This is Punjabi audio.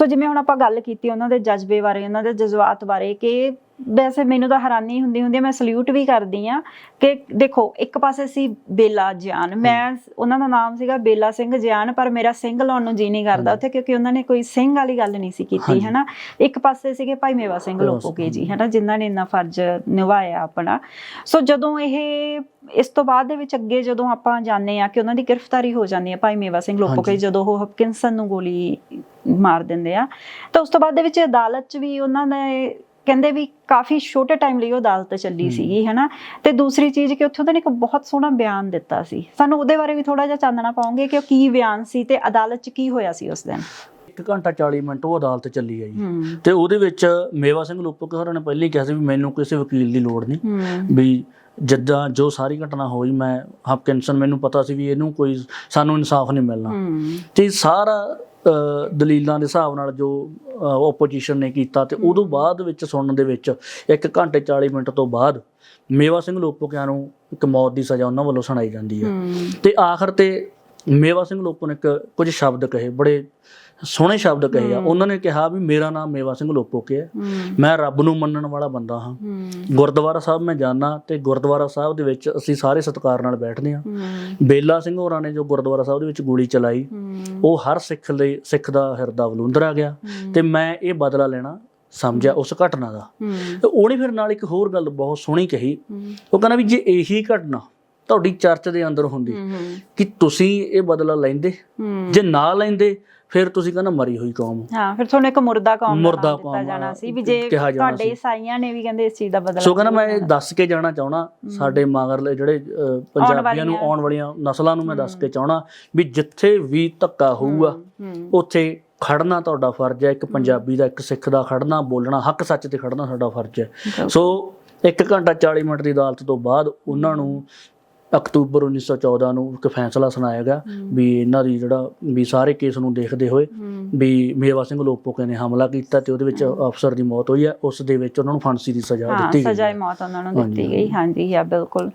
ਸੋ ਜਿਵੇਂ ਹੁਣ ਆਪਾਂ ਗੱਲ ਕੀਤੀ ਉਹਨਾਂ ਦੇ ਜਜ਼ਬੇ ਬਾਰੇ ਉਹਨਾਂ ਦੇ ਜਜ਼ਬਾਤ ਬਾਰੇ ਕਿ ਵੈਸੇ ਮੈਨੂੰ ਤਾਂ ਹੈਰਾਨੀ ਹੁੰਦੀ ਹੁੰਦੀ ਹੈ, ਮੈਂ ਸਲੂਟ ਵੀ ਕਰਦੀ ਆ ਕਿ ਦੇਖੋ ਇੱਕ ਪਾਸੇ ਸੀ ਬੇਲਾ ਜਿਆਨ ਮੈਂ ਉਹਨਾਂ ਦਾ ਨਾਮ ਸੀਗਾ ਬੇਲਾ ਸਿੰਘ ਜਿਆਨ ਪਰ ਮੇਰਾ ਸਿੰਘ ਲਾਉਣ ਨੂੰ ਜੀ ਨਹੀਂ ਕਰਦਾ ਉੱਥੇ ਕਿਉਂਕਿ ਉਹਨਾਂ ਨੇ ਕੋਈ ਸਿੰਘ ਵਾਲੀ ਗੱਲ ਨਹੀਂ ਸੀ ਕੀਤੀ। ਹੈਨਾ? ਇੱਕ ਪਾਸੇ ਸੀਗੇ ਭਾਈ ਮੇਵਾ ਸਿੰਘ ਲੋਕੋਕੇ ਜੀ ਹੈਨਾ? ਜਿਨ੍ਹਾਂ ਨੇ ਇੰਨਾ ਫਰਜ਼ ਨਿਭਾਇਆ ਆਪਣਾ। ਸੋ ਜਦੋਂ ਇਹ ਇਸ ਤੋਂ ਬਾਅਦ ਦੇ ਵਿੱਚ ਅੱਗੇ ਜਦੋਂ ਆਪਾਂ ਜਾਣਦੇ ਆ ਕਿ ਉਹਨਾਂ ਦੀ ਗ੍ਰਿਫਤਾਰੀ ਹੋ ਜਾਂਦੀ ਹੈ ਭਾਈ ਮੇਵਾ ਸਿੰਘ ਹਾਂਜੀ। ਜਦੋਂ ਉਹ ਹਪਕਿੰਸਨ ਨੂੰ ਗੋਲੀ ਮਾਰ ਦਿੰਦੇ ਆ। ਤਾਂ ਉਸ ਤੋਂ ਬਾਅਦ ਦੇ ਵਿੱਚ ਅਦਾਲਤ 'ਚ ਵੀ ਉਹਨਾਂ ਨੇ ਕਹਿੰਦੇ ਵੀ ਕਾਫੀ ਛੋਟੇ ਟਾਈਮ ਲਈ ਉਹ ਅਦਾਲਤ ਚੱਲੀ। ਸੀਗੀ ਹੈਨਾ। ਤੇ ਦੂਸਰੀ ਚੀਜ਼ ਕਿ ਉੱਥੇ ਉਹਨਾਂ ਨੇ ਇੱਕ ਬਹੁਤ ਸੋਹਣਾ ਬਿਆਨ ਦਿੱਤਾ ਸੀ। ਸਾਨੂੰ ਉਹਦੇ ਬਾਰੇ ਵੀ ਥੋੜਾ ਜਿਹਾ ਚਾਨਣਾ ਪਾਉਂਗੇ ਕਿ ਉਹ ਕੀ ਬਿਆਨ ਸੀ ਤੇ ਅਦਾਲਤ 'ਚ ਕੀ ਹੋਇਆ ਸੀ ਉਸ ਦਿਨ? 1 ਘੰਟਾ 40 ਮਿੰਟ ਉਹ ਅਦਾਲਤ ਚੱਲੀ ਹੈ। ਜੀ ਤੇ ਉਹਦੇ ਵਿੱਚ ਮੇਵਾ ਸਿੰਘ ਲੋਪਕ ਹੋਰਾਂ ਨੇ ਪਹਿਲੇ ਹੀ ਕਿਹਾ ਸੀ ਵੀ ਮੈਨੂੰ ਕਿਸੇ ਵਕੀਲ ਦੀ ਲੋੜ ਨਹੀਂ। ਵੀ ਜਿੱਦਾਂ ਜੋ ਸਾਰੀ ਘਟਨਾ ਹੋਈ ਮੈਂ ਹਪਕਿੰਸਨ ਮੈਨੂੰ ਪਤਾ ਸੀ ਵੀ ਇਹਨੂੰ ਕੋਈ ਸਾਨੂੰ ਇਨਸਾਫ ਨਹੀਂ ਮਿਲਣਾ। ਤੇ ਸਾਰਾ ਦਲੀਲਾਂ ਦੇ ਹਿਸਾਬ ਨਾਲ ਜੋ ਆਪੋਜੀਸ਼ਨ ਨੇ ਕੀਤਾ ਤੇ ਉਦੋਂ ਬਾਅਦ ਵਿੱਚ ਸੁਣਨ ਦੇ ਵਿੱਚ 1 ਘੰਟੇ 40 ਮਿੰਟ ਤੋਂ ਬਾਅਦ ਮੇਵਾ ਸਿੰਘ ਲੋਪੋਕਿਆਂ ਨੂੰ ਇੱਕ ਮੌਤ ਦੀ ਸਜ਼ਾ ਉਹਨਾਂ ਵੱਲੋਂ ਸੁਣਾਈ ਜਾਂਦੀ ਹੈ। ਹੂੰ। ਤੇ ਆਖਰ ਤੇ ਮੇਵਾ ਸਿੰਘ ਲੋਪੋ ਨੇ ਇੱਕ ਕੁਝ ਸ਼ਬਦ ਕਹੇ ਬੜੇ ਸੋਹਣੇ ਸ਼ਬਦ ਕਹੇ ਆ। ਉਹਨਾਂ ਨੇ ਕਿਹਾ ਵੀ ਮੇਰਾ ਨਾਮ ਮੇਵਾ ਸਿੰਘ ਲੋਪੋਕੇ ਹੈ। ਮੈਂ ਰੱਬ ਨੂੰ ਮੰਨਣ ਵਾਲਾ ਬੰਦਾ ਹਾਂ। ਗੁਰਦੁਆਰਾ ਸਾਹਿਬ ਮੈਂ ਜਾਣਾ ਤੇ ਗੁਰਦੁਆਰਾ ਸਾਹਿਬ ਦੇ ਵਿੱਚ ਅਸੀਂ ਸਾਰੇ ਸਤਿਕਾਰ ਨਾਲ ਬੈਠਦੇ ਹਾਂ। ਬੇਲਾ ਸਿੰਘ ਹੋਰਾਂ ਨੇ ਜੋ ਗੁਰਦੁਆਰਾ ਸਾਹਿਬ ਦੇ ਵਿੱਚ ਗੋਲੀ ਚਲਾਈ ਉਹ ਹਰ ਸਿੱਖ ਲਈ ਸਿੱਖ ਦਾ ਹਿਰਦਾ ਵਲੂੰਦਰਾ ਗਿਆ। ਤੇ ਮੈਂ ਇਹ ਬਦਲਾ ਲੈਣਾ ਸਮਝਿਆ ਉਸ ਘਟਨਾ ਦਾ। ਤੇ ਉਹਨੇ ਫਿਰ ਨਾਲ ਇੱਕ ਹੋਰ ਗੱਲ ਬਹੁਤ ਸੋਹਣੀ ਕਹੀ। ਉਹ ਕਹਿੰਦਾ ਵੀ ਜੇ ਇਹੀ ਘਟਨਾ ਤੁਹਾਡੀ ਚਰਚ ਦੇ ਅੰਦਰ ਹੁੰਦੀ। ਕਿ ਤੁਸੀਂ ਇਹ ਬਦਲਾ ਲੈਂਦੇ ਜੇ ਨਾ ਲੈਂਦੇ ਫਿਰ ਤੁਸੀਂ ਕਹਿੰਦਾ ਮਰੀ ਹੋਈ ਕੌਮ। ਹਾਂ ਫਿਰ ਤੁਹਾਨੂੰ ਇੱਕ ਮੁਰਦਾ ਕੌਮ ਮੁਰਦਾ ਕੌਮ ਜਾਣਾ ਸੀ ਵੀ ਜੇ ਤੁਹਾਡੇ। ਈਸਾਈਆਂ ਨੇ ਵੀ ਕਹਿੰਦੇ ਇਸ ਚੀਜ਼ ਦਾ ਬਦਲਾ ਸੋ ਕਹਿੰਦਾ ਮੈਂ ਦੱਸ ਕੇ ਜਾਣਾ ਚਾਹਣਾ ਸਾਡੇ ਮਗਰਲੇ ਜਿਹੜੇ ਪੰਜਾਬੀਆਂ ਨੂੰ ਆਉਣ ਵਾਲੀਆਂ ਨਸਲਾਂ ਨੂੰ ਮੈਂ ਦੱਸ ਕੇ ਚਾਹਣਾ ਵੀ ਜਿੱਥੇ ਵੀ ਧੱਕਾ ਹੋਊਗਾ ਉੱਥੇ ਖੜਨਾ ਤੁਹਾਡਾ ਫਰਜ਼ ਹੈ ਇੱਕ ਪੰਜਾਬੀ ਦਾ ਇੱਕ ਸਿੱਖ ਦਾ ਖੜਨਾ ਬੋਲਣਾ ਹੱਕ ਸੱਚ ਤੇ ਖੜਨਾ ਸਾਡਾ ਫਰਜ਼ ਹੈ। ਸੋ 1 ਘੰਟਾ 40 ਮਿੰਟ ਦੀ ਅਦਾਲਤ ਤੋਂ ਬਾਅਦ ਉਹਨਾਂ ਨੂੰ ਅਕਤੂਬਰ 1914 ਨੂੰ ਇੱਕ ਫੈਸਲਾ ਸੁਣਾਇਆ ਗਿਆ ਵੀ ਇਹਨਾਂ ਦੀ ਜਿਹੜਾ ਵੀ ਸਾਰੇ ਕੇਸ ਨੂੰ ਦੇਖਦੇ ਹੋਏ ਵੀ ਮੇਵਾ ਸਿੰਘ ਲੋਪੋਕੇ ਨੇ ਹਮਲਾ ਕੀਤਾ ਤੇ ਉਹਦੇ ਵਿੱਚ ਅਫਸਰ ਦੀ ਮੌਤ ਹੋਈ ਹੈ ਉਸ ਦੇ ਵਿੱਚ ਉਹਨਾਂ ਨੂੰ ਫਾਂਸੀ ਦੀ ਸਜ਼ਾ ਦਿੱਤੀ ਗਈ ਸਜ਼ਾਏ ਹੈ। ਮੌਤ ਉਹਨਾਂ ਨੂੰ ਦਿੱਤੀ ਗਈ। ਹਾਂਜੀ। ਆ ਬਿਲਕੁਲ।